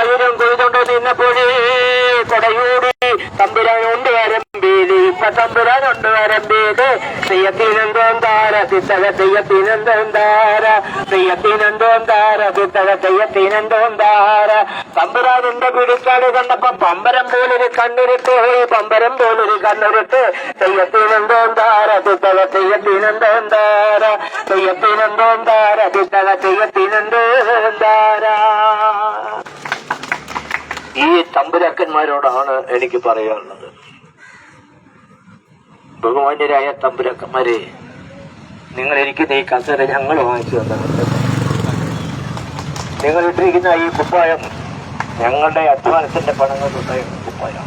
ആയിരം കൊയ്തുകൊണ്ട് നിന്നപ്പോഴേ കൊടയൂടി തമ്പുരാനുണ്ട് വരമ്പേലി ഇപ്പൊ തമ്പുരാനുണ്ട് വരമ്പേൽ തെയ്യത്തിനെന്തോം താര തിത്തക തെയ്യത്തിനെന്തോം താര തെയ്യത്തിനെന്തോം താര തിത്തക തെയ്യത്തിനെന്തോം താര തമ്പുരാനിന്റെ പിടിക്കാട് കണ്ടപ്പോ പമ്പരം പോലൊരു കണ്ണിരിട്ട്. പമ്പരം പോലൊരു കണ്ണിരിട്ട്. തെയ്യത്തിനെന്തോം താര തിത്തക തെയ്യത്തിനെന്തോം താര തെയ്യത്തിനെന്തോം താര തിത്തക തെയ്യത്തിനെന്തോം താര ഈ തമ്പുരാക്കന്മാരോടാണ് എനിക്ക് പറയാനുള്ളത്. ബഹുമാന്യരായ തമ്പുരാക്കന്മാരെ നിങ്ങൾ എനിക്ക് ഈ കസേര ഞങ്ങൾ വാങ്ങിച്ചു തന്നിട്ടുണ്ട്. നിങ്ങൾ ഇട്ടിരിക്കുന്ന ഈ കുപ്പായം ഞങ്ങളുടെ അധ്വാനത്തിന്റെ പണം കൊണ്ടുണ്ടായ കുപ്പായം.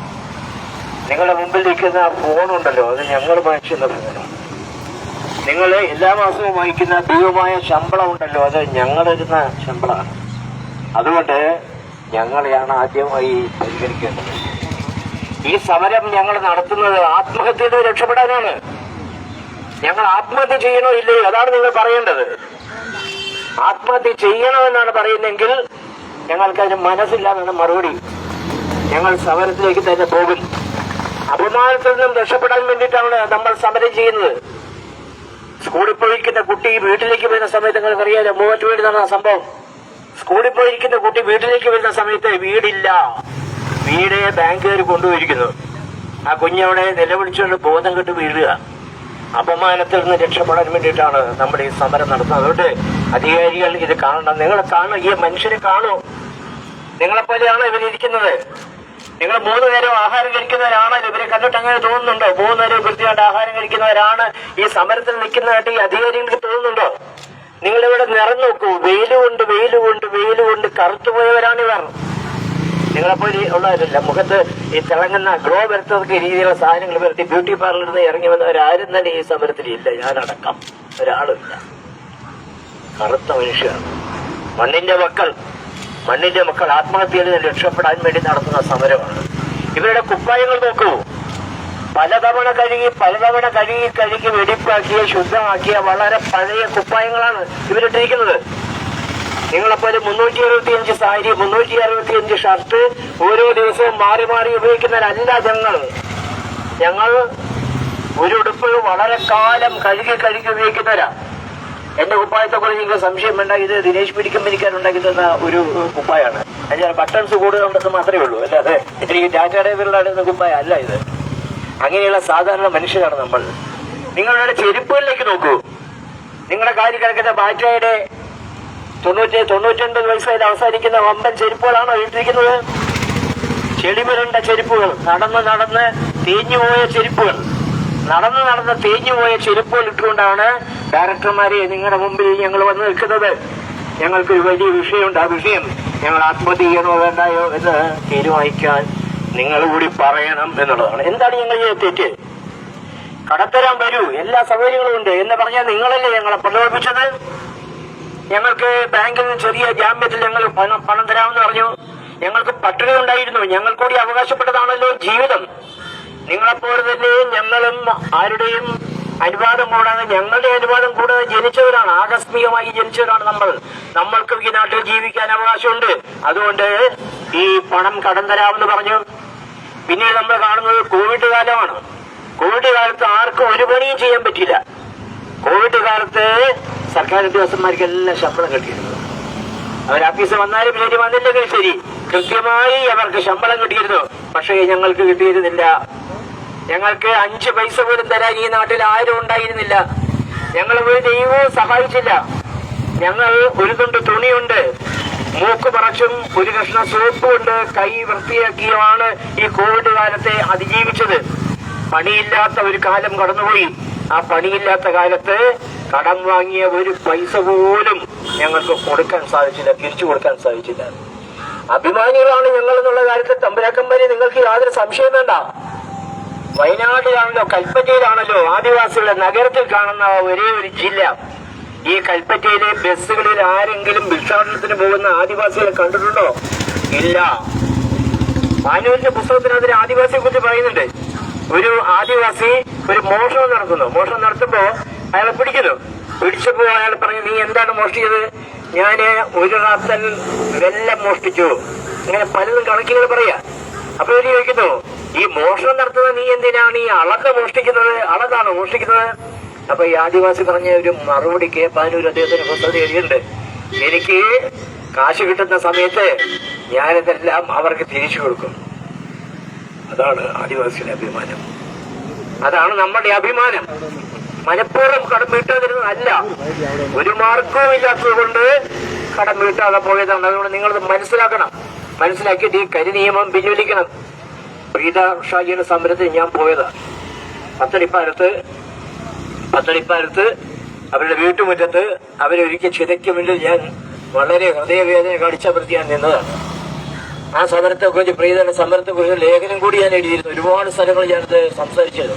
നിങ്ങളുടെ മുമ്പിൽ നിൽക്കുന്ന ഫോണുണ്ടല്ലോ അത് ഞങ്ങൾ വാങ്ങിച്ചിരുന്ന ഫോണാണ് നിങ്ങൾ എല്ലാ മാസവും വാങ്ങിക്കുന്ന ദൈവമായ ശമ്പളം ഉണ്ടല്ലോ അത് ഞങ്ങളിരുന്ന ശമ്പളമാണ്. അതുകൊണ്ട് ഞങ്ങളെയാണ് ആദ്യമായി പരിഗണിക്കേണ്ടത്. ഈ സമരം ഞങ്ങൾ നടത്തുന്നത് ആത്മഹത്യയിൽ നിന്ന് രക്ഷപ്പെടാനാണ്. ഞങ്ങൾ ആത്മഹത്യ ചെയ്യണോ ഇല്ലയോ അതാണ് നിങ്ങൾ പറയേണ്ടത്. ആത്മഹത്യ ചെയ്യണമെന്നാണ് പറയുന്നതെങ്കിൽ ഞങ്ങൾക്കതിന് മനസ്സില്ലാന്നാണ് മറുപടി. ഞങ്ങൾ സമരത്തിലേക്ക് തന്നെ പോകും. അപമാനത്തിൽ നിന്നും രക്ഷപ്പെടാൻ വേണ്ടിയിട്ടാണ് നമ്മൾ സമരം ചെയ്യുന്നത്. സ്കൂളിൽ പോയിരിക്കുന്ന കുട്ടി വീട്ടിലേക്ക് വരുന്ന സമയത്ത് നിങ്ങൾക്ക് അറിയാലോ മൂവാറ്റുപേടി നടന്ന സംഭവം. സ്കൂളിൽ പോയിരിക്കുന്ന കുട്ടി വീട്ടിലേക്ക് വരുന്ന സമയത്ത് വീടില്ല. വീട് ബാങ്കുകാർ കൊണ്ടുപോയിരിക്കുന്നു. ആ കുഞ്ഞവിടെ നിലവിളിച്ചുകൊണ്ട് ബോധം കെട്ട് വീഴുക. അപമാനത്തിൽ നിന്ന് രക്ഷപ്പെടാൻ വേണ്ടിയിട്ടാണ് നമ്മൾ ഈ സമരം നടത്തുന്നത്. അതുകൊണ്ട് അധികാരികൾ ഇത് കാണണം. നിങ്ങൾ കാണും ഈ മനുഷ്യരെ കാണൂ. നിങ്ങളെപ്പോലെയാണോ ഇവരിയ്ക്കുന്നത് നിങ്ങൾ മൂന്ന് നേരം ആഹാരം കഴിക്കുന്നവരാണല്ലോ ഇവരെ കണ്ടിട്ട് അങ്ങനെ തോന്നുന്നുണ്ടോ? മൂന്ന് നേരം വൃത്തിയായിട്ട് ആഹാരം കഴിക്കുന്നവരാണ് ഈ സമരത്തിൽ നിൽക്കുന്നതായിട്ട് ഈ അധികാരികൾക്ക് തോന്നുന്നുണ്ടോ? നിങ്ങളിവിടെ നിറം നോക്കൂ വെയിലുകൊണ്ട് വെയിലുകൊണ്ട് വെയിലുകൊണ്ട് കറുത്തുപോയവരാണ് ഇവർ. നിങ്ങളെപ്പോലെ ഉള്ളവരല്ല. മുഖത്ത് ഈ തിളങ്ങുന്ന ഗ്ലോ വരുത്തതൊക്കെ രീതിയിലുള്ള സാധനങ്ങൾ വരുത്തി ബ്യൂട്ടി പാർലറിൽ നിന്ന് ഇറങ്ങി വന്നവരാരും തന്നെ ഈ സമരത്തിൽ ഇല്ല. ഞാനടക്കം ഒരാളില്ല കറുത്ത മനുഷ്യരാണ് മണ്ണിന്റെ മക്കൾ മണ്ണിന്റെ മക്കൾ ആത്മഹത്യയിൽ നിന്ന് രക്ഷപ്പെടാൻ വേണ്ടി നടത്തുന്ന സമരമാണ്. ഇവരുടെ കുപ്പായങ്ങൾ നോക്കൂ. പലതവണ കഴുകി പലതവണ കഴുകി കഴുകി വെടിപ്പാക്കിയ ശുദ്ധമാക്കിയ വളരെ പഴയ കുപ്പായങ്ങളാണ് ഇവരിട്ടിരിക്കുന്നത്. നിങ്ങളെപ്പോലെ മുന്നൂറ്റി അറുപത്തിയഞ്ച് സാരി മുന്നൂറ്റി അറുപത്തിയഞ്ച് ഷർട്ട് ഓരോ ദിവസവും മാറി മാറി ഉപയോഗിക്കുന്നവരല്ല ഞങ്ങൾ ഞങ്ങൾ ഒരു ഉടുപ്പ് വളരെ കാലം കഴുകി കഴുകി ഉപയോഗിക്കുന്നവരാ. എന്റെ കുപ്പായത്തെ കുറിച്ച് നിങ്ങൾക്ക് സംശയം വേണ്ട ഇത് ദിനേശ് പിടിക്കമ്പനിക്കാൻ ഉണ്ടാക്കി തന്ന ഒരു കുപ്പായാണ്. അതിന് ബട്ടൺസ് കൂടുതലുണ്ടെന്ന് മാത്രമേ ഉള്ളൂ അല്ലാതെ എനിക്ക് ടാറ്റയുടെ പേരിലാണ് കുപ്പായ അല്ല ഇത്. അങ്ങനെയുള്ള സാധാരണ മനുഷ്യരാണ് നമ്മൾ. നിങ്ങളുടെ ചെരുപ്പുകളിലേക്ക് നോക്കൂ. നിങ്ങളുടെ കാര്യം കിടക്കുന്ന ബാറ്റയുടെ തൊണ്ണൂറ്റി തൊണ്ണൂറ്റൊൻപത് വയസ്സായി അവസാനിക്കുന്ന വമ്പൻ ചെരുപ്പുകളാണോ ഇട്ടിരിക്കുന്നത്? ചെളിമുരണ്ട ചെരുപ്പുകൾ നടന്ന് നടന്ന് തേഞ്ഞുപോയ ചെരുപ്പുകൾ. നടന്ന് നടന്ന് തേഞ്ഞുപോയ ചെരുപ്പുകൾ ഇട്ടുകൊണ്ടാണ് ഡയറക്ടർമാരെ നിങ്ങളുടെ മുമ്പിൽ ഞങ്ങൾ വന്ന് നിൽക്കുന്നത്. ഞങ്ങൾക്കൊരു വലിയ വിഷയമുണ്ട്. ആ വിഷയം ഞങ്ങൾ ആത്മഹത്യ ചെയ്യണോ വേണ്ടായോ എന്ന് തീരുമാനിക്കാൻ നിങ്ങൾ കൂടി പറയണം എന്നുള്ളതാണ്. എന്താണ് ഞങ്ങൾ തെറ്റ്? കടത്തരാൻ വരൂ. എല്ലാ സൗകര്യങ്ങളും ഉണ്ട്. എന്ന് പറഞ്ഞാൽ നിങ്ങളല്ലേ ഞങ്ങളെ പ്രലോഭിപ്പിച്ചത്? ഞങ്ങൾക്ക് ബാങ്കിൽ ചെറിയ ജാമ്യത്തിൽ ഞങ്ങൾ പണം പണം തരാമെന്ന് പറഞ്ഞു. ഞങ്ങൾക്ക് പട്ടിണി ഉണ്ടായിരുന്നു. ഞങ്ങൾ കൂടി അവകാശപ്പെട്ടതാണല്ലോ ജീവിതം. നിങ്ങളെപ്പോലെ തന്നെ ഞങ്ങളും ആരുടെയും അനുവാദം കൂടാതെ ഞങ്ങളുടെ അനുവാദം കൂടാതെ ജനിച്ചവരാണ്. ആകസ്മികമായി ജനിച്ചവരാണ് നമ്മൾ. നമ്മൾക്ക് ഈ നാട്ടിൽ ജീവിക്കാൻ അവകാശമുണ്ട്. അതുകൊണ്ട് ഈ പണം കടം തരാമെന്ന് പറഞ്ഞു. പിന്നീട് നമ്മൾ കാണുന്നത് കോവിഡ് കാലമാണ്. കോവിഡ് കാലത്ത് ആർക്കും ഒരു പണിയും ചെയ്യാൻ പറ്റില്ല കോവിഡ് കാലത്ത് സർക്കാർ ഉദ്യോഗസ്ഥന്മാർക്ക് എല്ലാം ശമ്പളം കിട്ടിയിരുന്നു. അവർ ഓഫീസിൽ വന്നാലും ശരി വന്നില്ലെങ്കിൽ ശരി. കൃത്യമായി അവർക്ക് ശമ്പളം കിട്ടിയിരുന്നു. പക്ഷേ ഞങ്ങൾക്ക് കിട്ടിയിരുന്നില്ല. ഞങ്ങൾക്ക് അഞ്ച് പൈസ പോലും തരാൻ ഈ നാട്ടിൽ ആരും ഉണ്ടായിരുന്നില്ല. ഞങ്ങൾ ഒരു ദൈവവും സഹായിച്ചില്ല. ഞങ്ങൾ ഒരു തുണ്ട് തുണിയുണ്ട്. മൂക്ക് പറച്ചും ഒരു കഷ്ണം സോപ്പ് കൊണ്ട് കൈ വൃത്തിയാക്കിയുമാണ് ഈ കോവിഡ് കാലത്തെ അതിജീവിച്ചത്. പണിയില്ലാത്ത ഒരു കാലം കടന്നുപോയി. ആ പണിയില്ലാത്ത കാലത്ത് കടം വാങ്ങിയ ഒരു പൈസ പോലും ഞങ്ങൾക്ക് കൊടുക്കാൻ സാധിച്ചില്ല തിരിച്ചു കൊടുക്കാൻ സാധിച്ചില്ല. അഭിമാനികളാണ് ഞങ്ങൾ എന്നുള്ള കാര്യത്തിൽ തമ്പുരാക്കമ്പനി നിങ്ങൾക്ക് യാതൊരു സംശയം വേണ്ട. വയനാട്ടിലാണല്ലോ കൽപ്പറ്റയിലാണല്ലോ ആദിവാസികളുടെ നഗരത്തിൽ കാണുന്ന ഒരേ ഒരു ജില്ല. ഈ കൽപ്പറ്റയിലെ ബസ്സുകളിൽ ആരെങ്കിലും ഭിക്ഷാടനത്തിന് പോകുന്ന ആദിവാസികളെ കണ്ടിട്ടുണ്ടോ? ഇല്ല. മാനുവലിന്റെ പുസ്തകത്തിനകത്ത് ആദിവാസിയെ കുറിച്ച് പറയുന്നുണ്ട്. ഒരു ആദിവാസി ഒരു മോഷണം നടത്തുന്നു. മോഷണം നടത്തുമ്പോ അയാളെ പിടിക്കുന്നു. പിടിച്ചപ്പോ അയാൾ പറഞ്ഞു നീ എന്താണ് മോഷ്ടിച്ചത്? ഞാൻ ഒരു റാത്തൻ വെല്ലം മോഷ്ടിച്ചു. ഇങ്ങനെ പലതും കണക്കുകൾ പറയാ. അപ്പൊ ഇവർ ചോദിക്കുന്നു ഈ മോഷണം നടത്തുന്ന നീ എന്തിനാണ് ഈ അളക മോഷ്ടിക്കുന്നത്? അളതാണ് മോഷ്ടിക്കുന്നത്? അപ്പൊ ഈ ആദിവാസി പറഞ്ഞ ഒരു മറുപടി കെ പാനൂർ അദ്ദേഹത്തിന് പ്രസ്തുത എഴുതിയിട്ടുണ്ട് എനിക്ക് കാശ് കിട്ടുന്ന സമയത്ത് ഞാനിതെല്ലാം അവർക്ക് തിരിച്ചു കൊടുക്കും. അതാണ് ആദിവാസിയുടെ അഭിമാനം. അതാണ് നമ്മുടെ അഭിമാനം. മനഃപൂർവം കടം വീട്ടാതിരുന്നതല്ല. ഒരു മാർഗവും ഇല്ലാത്തത് കൊണ്ട് കടം വീട്ടാതെ പോയതാണ്. അതുകൊണ്ട് നിങ്ങളത് മനസ്സിലാക്കണം. മനസ്സിലാക്കിയിട്ട് ഈ കരി നിയമം പിൻവലിക്കണം. പ്രീത ഷാജിയുടെ സമരത്തിൽ ഞാൻ പോയതാണ് പത്തടിപ്പാലത്ത് പത്തടിപ്പാലത്ത് അവരുടെ വീട്ടുമുറ്റത്ത് അവരൊരിക്കൽ ചിതയ്ക്ക് മുന്നിൽ ഞാൻ വളരെ ഹൃദയവേദന കാണിച്ച ഞാൻ നിന്നതാണ്. ആ സമരത്തെ കുറിച്ച് പ്രീതയുടെ സമരത്തെ കുറിച്ച് ലേഖനം കൂടി ഞാൻ എഴുതിയിരുന്നു. ഒരുപാട് സ്ഥലങ്ങൾ ഞാനത് സംസാരിച്ചത്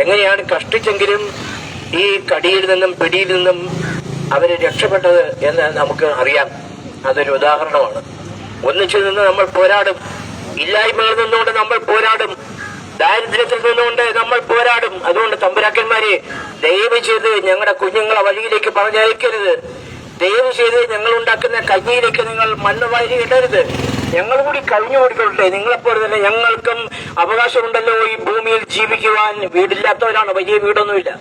എങ്ങനെയാണ് കഷ്ടിച്ചെങ്കിലും ഈ കടിയിൽ നിന്നും പിടിയിൽ നിന്നും അവരെ രക്ഷപ്പെട്ടത് എന്ന് നമുക്ക് അറിയാം. അതൊരു ഉദാഹരണമാണ്. ഒന്നിച്ചു നിന്ന് നമ്മൾ പോരാടും. ഇല്ലായ്മയിൽ നിന്നുകൊണ്ട് നമ്മൾ പോരാടും. ദാരിദ്ര്യത്തിൽ നിന്നുകൊണ്ട് നമ്മൾ പോരാടും. അതുകൊണ്ട് തമ്പുരാക്കന്മാരെ ദയവ് ചെയ്ത് ഞങ്ങളുടെ കുഞ്ഞുങ്ങളെ വഴിയിലേക്ക് പറഞ്ഞയക്കരുത്. ദയവ് ചെയ്ത് ഞങ്ങൾ ഉണ്ടാക്കുന്ന കഞ്ഞിയിലേക്ക് നിങ്ങൾ മണ്ണ് വാരി ഇടരുത്. ഞങ്ങൾ കൂടി കഴിഞ്ഞു കൊടുക്കട്ടെ. നിങ്ങളെപ്പോലെ തന്നെ ഞങ്ങൾക്കും അവകാശമുണ്ടല്ലോ ഈ ഭൂമിയിൽ ജീവിക്കുവാൻ. വീടില്ലാത്തവരാണ്. വലിയ വീടൊന്നുമില്ല.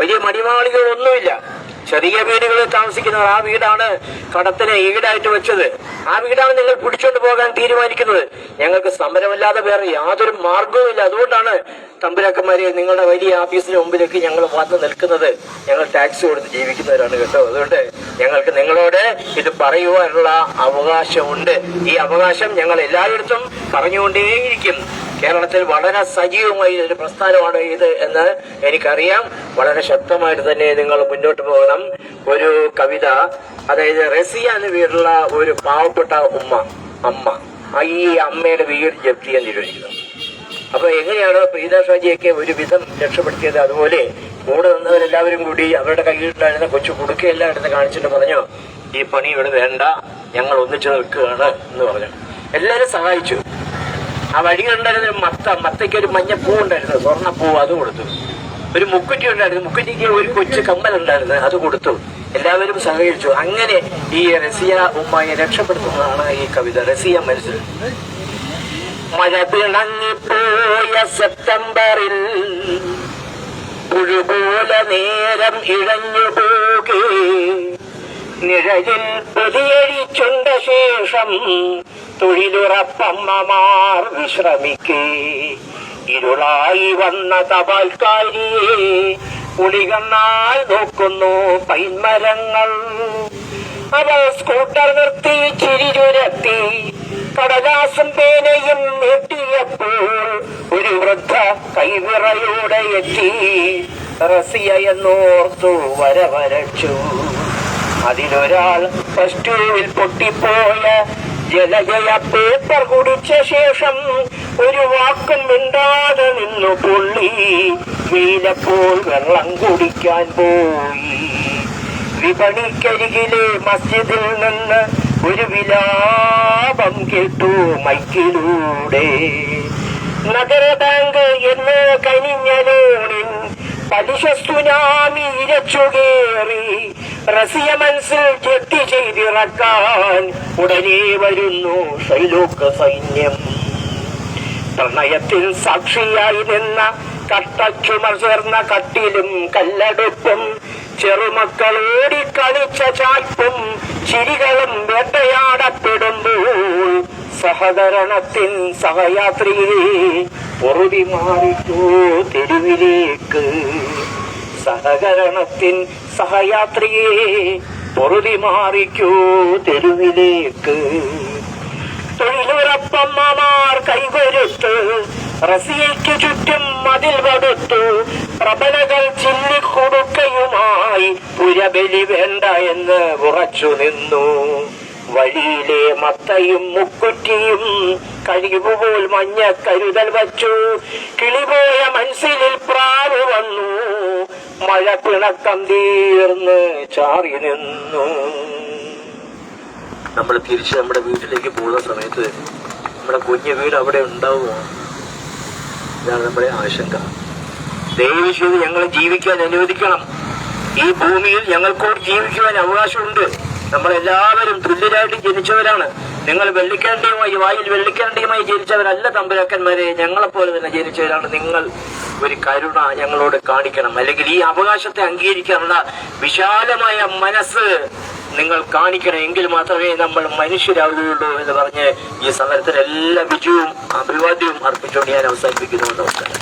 വലിയ മടിമാളികളൊന്നുമില്ല ചെറിയ വീടുകളിൽ താമസിക്കുന്നവർ ആ വീടാണ് കടത്തിന് ഈടായിട്ട് വെച്ചത്. ആ വീടാണ് നിങ്ങൾ പിടിച്ചോണ്ട് പോകാൻ തീരുമാനിക്കുന്നത്. ഞങ്ങൾക്ക് സമരമല്ലാതെ വേറെ യാതൊരു മാർഗവുമില്ല അതുകൊണ്ടാണ് തമ്പുരാക്കന്മാരെ നിങ്ങളുടെ വലിയ ഓഫീസിന് മുമ്പിലേക്ക് ഞങ്ങൾ വന്ന് നിൽക്കുന്നത്. ഞങ്ങൾ ടാക്സ് കൊടുത്ത് ജീവിക്കുന്നവരാണ് കേട്ടോ. അതുകൊണ്ട് ഞങ്ങൾക്ക് നിങ്ങളോട് ഇത് പറയുവാനുള്ള അവകാശമുണ്ട്. ഈ അവകാശം ഞങ്ങൾ എല്ലായിടത്തും പറഞ്ഞുകൊണ്ടേയിരിക്കും. കേരളത്തിൽ വളരെ സജീവമായി ഒരു പ്രസ്ഥാനമാണ് ഇത് എന്ന് എനിക്കറിയാം. വളരെ ശക്തമായിട്ട് തന്നെ നിങ്ങൾ മുന്നോട്ട് പോകണം. ഒരു കവിത അതായത് റസിയ എന്ന വീടുള്ള ഒരു പാവപ്പെട്ട ഉമ്മ അമ്മ. ഈ അമ്മയുടെ വീട് ജപ്തി ചെയ്യാൻ തീരുമാനിക്കുന്നത് അപ്പൊ എങ്ങനെയാണ് പ്രീത ഷാജിയൊക്കെ ഒരുവിധം രക്ഷപ്പെടുത്തിയത്? അതുപോലെ കൂടെ നിന്നവരെല്ലാവരും കൂടി അവരുടെ കയ്യിലുണ്ടായിരുന്ന കൊച്ചു കുടുക്കയെല്ലാം എടുത്ത് കാണിച്ചിട്ട് പറഞ്ഞു ഈ പണി ഇവിടെ വേണ്ട. ഞങ്ങൾ ഒന്നിച്ചു നിൽക്കുകയാണ് എന്ന് പറഞ്ഞു. എല്ലാവരും സഹായിച്ചു. ആ വഴി ഉണ്ടായിരുന്ന മത്ത മത്തയ്ക്ക് ഒരു മഞ്ഞ പൂ ഉണ്ടായിരുന്നു സ്വർണപ്പൂ അത് കൊടുത്തു. ഒരു മുക്കുറ്റി ഉണ്ടായിരുന്നു. മുക്കുറ്റിക്ക് ഒരു കൊച്ചു കമ്മൽ ഉണ്ടായിരുന്നു അത് കൊടുത്തു. എല്ലാവരും സഹകരിച്ചു. അങ്ങനെ ഈ റസിയ ഉമ്മയെ രക്ഷപ്പെടുത്തുന്നതാണ് ഈ കവിത. റസിയ മനസ്സിൽ മഴ പിണങ്ങിപ്പോയ സെപ്റ്റംബറിൽ പുഴുപോലെ നേരം ഇഴഞ്ഞു പോകേ നിഴലിൽ പൊതിയഴിച്ചുണ്ട ശേഷം തൊഴിലുറപ്പമ്മമാർ വിശ്രമിക്കേ. ഇരുളായി വന്ന തപാൽക്കാരിയെ കുളികണ്ണാൽ നോക്കുന്നു പൈന്മരങ്ങൾ അവൾ സ്കൂട്ടർ നിർത്തി ചിരി ചുരത്തി കടലാസും പേനയും നീട്ടിയപ്പോൾ ഒരു വൃദ്ധ കൈവിറയോടെ എത്തി. റസിയ എന്നോർത്തു വരവരച്ചു. അതിലൊരാൾ പ്ലസ് ടുവിൽ പൊട്ടിപ്പോയ ജലജയ പേപ്പർ കുടിച്ച ശേഷം ഒരു വാക്കും മിണ്ടാതെ നിന്നു പുള്ളി. വീലപ്പോൾ വെള്ളം കുടിക്കാൻ പോയി. വിപണിക്കരികിലെ മസ്ജിദിൽ നിന്ന് ഒരു വിലാപം കേട്ടു മൈക്കിലൂടെ. നഗര ബാങ്ക് എന്ന് കനിഞ്ഞ ലോണിൻ പലിശ സുനാമി ഇരച്ചുകേറി റസിയ മനസ്സിൽ ജപ്തി ചെയ്തിറക്കാൻ ഉടനെ വരുന്നു ശൈലോക്ക സൈന്യം. പ്രണയത്തിൽ സാക്ഷിയായി നിന്ന കട്ടച്ചുമർ ചേർന്ന കട്ടിലും കല്ലടുപ്പും ചെറുമക്കളോടി കളിച്ച ചായ്പും ചിരികളും വേട്ടയാടപ്പെടുമ്പോൾ സഹകരണത്തിൻ സഹയാത്രിയെ പൊറുതി മാറിക്കോ തെരുവിലേക്ക്. സഹകരണത്തിൻ സഹയാത്രിയെ പൊറുതി മാറിക്കോ തെരുവിലേക്ക്. തൊഴിലുറപ്പമ്മമാർ കൈകൊരുത്ത് റസിയയ്ക്ക് ചുറ്റും മതിൽ കൊടുത്തു പ്രബലകൾ ചില്ലിക്കൊടുക്കയുമായി പുരബലി വേണ്ട എന്ന് ഉറച്ചു നിന്നു വഴിയിലെ മത്തയും മുക്കുറ്റിയും കഴിവുപോൽ മഞ്ഞ കരുതൽ വച്ചു. കിളിപോയ മനസ്സിലിൽ പ്രാവ് വന്നു. മഴ പിണക്കം തീർന്ന് ചാറി നിന്നു. നമ്മൾ തിരിച്ച് നമ്മുടെ വീട്ടിലേക്ക് പോകുന്ന സമയത്ത് നമ്മുടെ കുഞ്ഞു വീട് അവിടെ ഉണ്ടാവുമോ ഇതാണ് നമ്മുടെ ആശങ്ക. ദയവ് ഞങ്ങളെ ജീവിക്കാൻ അനുവദിക്കണം. ഈ ഭൂമിയിൽ ഞങ്ങൾക്കോട് ജീവിക്കുവാൻ അവകാശമുണ്ട്. നമ്മളെല്ലാവരും തുല്യരായിട്ട് ജനിച്ചവരാണ്. നിങ്ങൾ വെള്ളിക്കേണ്ടിയുമായി വായിൽ വെള്ളിക്കേണ്ടിയുമായി ജനിച്ചവരല്ല തമ്പുരാക്കന്മാരെ. ഞങ്ങളെപ്പോലെ തന്നെ ജനിച്ചവരാണ്. നിങ്ങൾ ഒരു കരുണ ഞങ്ങളോട് കാണിക്കണം. അല്ലെങ്കിൽ ഈ അവകാശത്തെ അംഗീകരിക്കാനുള്ള വിശാലമായ മനസ്സ് നിങ്ങൾ കാണിക്കണം. എങ്കിൽ മാത്രമേ നമ്മൾ മനുഷ്യരാകുകയുള്ളൂ എന്ന് പറഞ്ഞ് ഈ സമരത്തിന് എല്ലാ വിജയവും അഭിവാദ്യവും അർപ്പിച്ചുകൊണ്ട് ഞാൻ അവസാനിപ്പിക്കുന്നു. നമസ്കാരം.